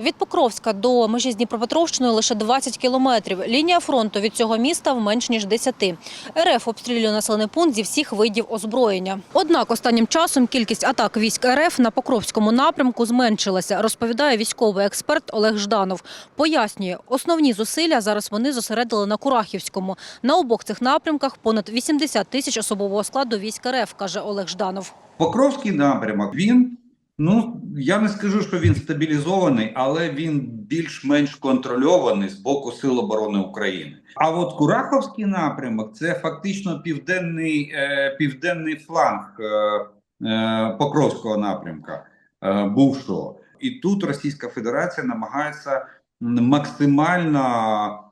Від Покровська до межі з Дніпропетровщиною лише 20 кілометрів. Лінія фронту від цього міста в менш ніж 10. РФ обстрілює населений пункт зі всіх видів озброєння. Однак останнім часом кількість атак військ РФ на Покровському напрямку зменшилася, розповідає військовий експерт Олег Жданов. Пояснює, основні зусилля зараз вони зосередили на Курахівському. На обох цих напрямках понад 80 тисяч особового складу військ РФ, каже Олег Жданов. Покровський напрямок, він, ну, я не скажу, що він стабілізований, але він більш-менш контрольований з боку Сил оборони України. А от Кураховський напрямок це фактично південний, е, південний фланг е, е, Покровського напрямка е, бувшого. І тут Російська Федерація намагається максимально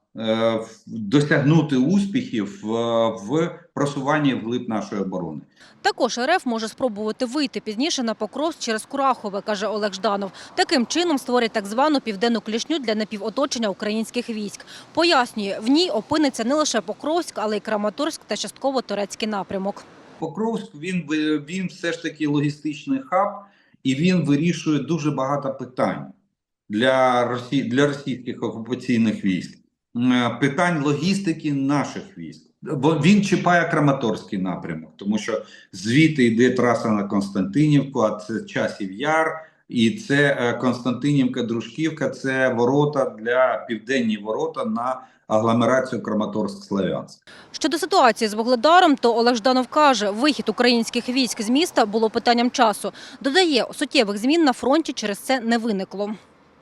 досягнути успіхів в, в просуванні вглиб нашої оборони. Також РФ може спробувати вийти пізніше на Покровськ через Курахове, каже Олег Жданов. Таким чином створять так звану південну клішню для напівоточення українських військ. Пояснює, в ній опиниться не лише Покровськ, але й Краматорськ та частково турецький напрямок. Покровськ він він все ж таки логістичний хаб, і він вирішує дуже багато питань для Росії для російських окупаційних військ. Е, Питань логістики наших військ. Бо він чіпає Краматорський напрямок, тому що звідти йде траса на Константинівку, а це часів яр, і це е, Константинівка, Дружківка, це ворота для південні ворота на агломерацію Краматорськ-Славянськ. Щодо ситуації з Вугледаром, то Олег Жданов каже, вихід українських військ з міста було питанням часу. Додає, суттєвих змін на фронті через це не виникло.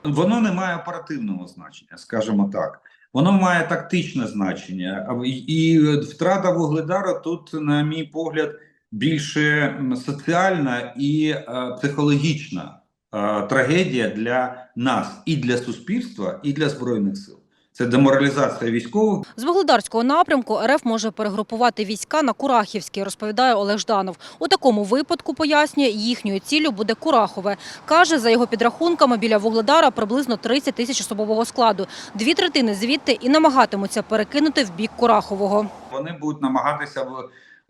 Воно не має оперативного значення, скажімо так. Воно має тактичне значення. І втрата вугледара тут, на мій погляд, більше соціальна і е, психологічна е, трагедія для нас і для суспільства, і для збройних сил. Це деморалізація військових. З Вугледарського напрямку РФ може перегрупувати війська на Курахівський, розповідає Олег Жданов. У такому випадку, пояснює, їхньою ціллю буде Курахове. Каже, за його підрахунками, біля Вугледара приблизно 30 тисяч особового складу. Дві третини звідти і намагатимуться перекинути в бік Курахового. Вони будуть намагатися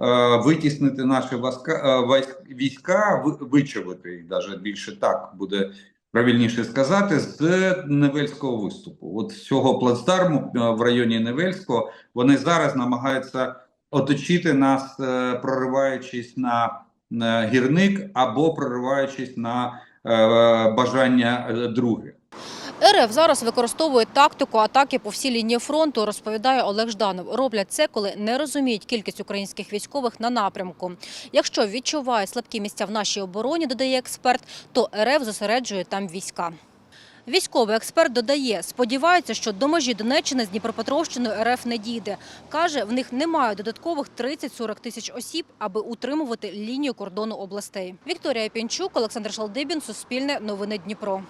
е, витіснити наші війська, е, військ- війська ви- вичавити їх, навіть більше так буде правильніше сказати, з Невельського виступу. От з цього плацдарму е, в районі Невельського вони зараз намагаються оточити нас, е, прориваючись на, гірник або прориваючись на е, бажання друге. РФ зараз використовує тактику атаки по всій лінії фронту, розповідає Олег Жданов. Роблять це, коли не розуміють кількість українських військових на напрямку. Якщо відчуває слабкі місця в нашій обороні, додає експерт, то РФ зосереджує там війська. Військовий експерт додає, сподівається, що до межі Донеччини з Дніпропетровщиною РФ не дійде. Каже, в них немає додаткових 30-40 тисяч осіб, аби утримувати лінію кордону областей. Вікторія Пінчук, Олександр Шалдибін, Суспільне, Новини Дніпро.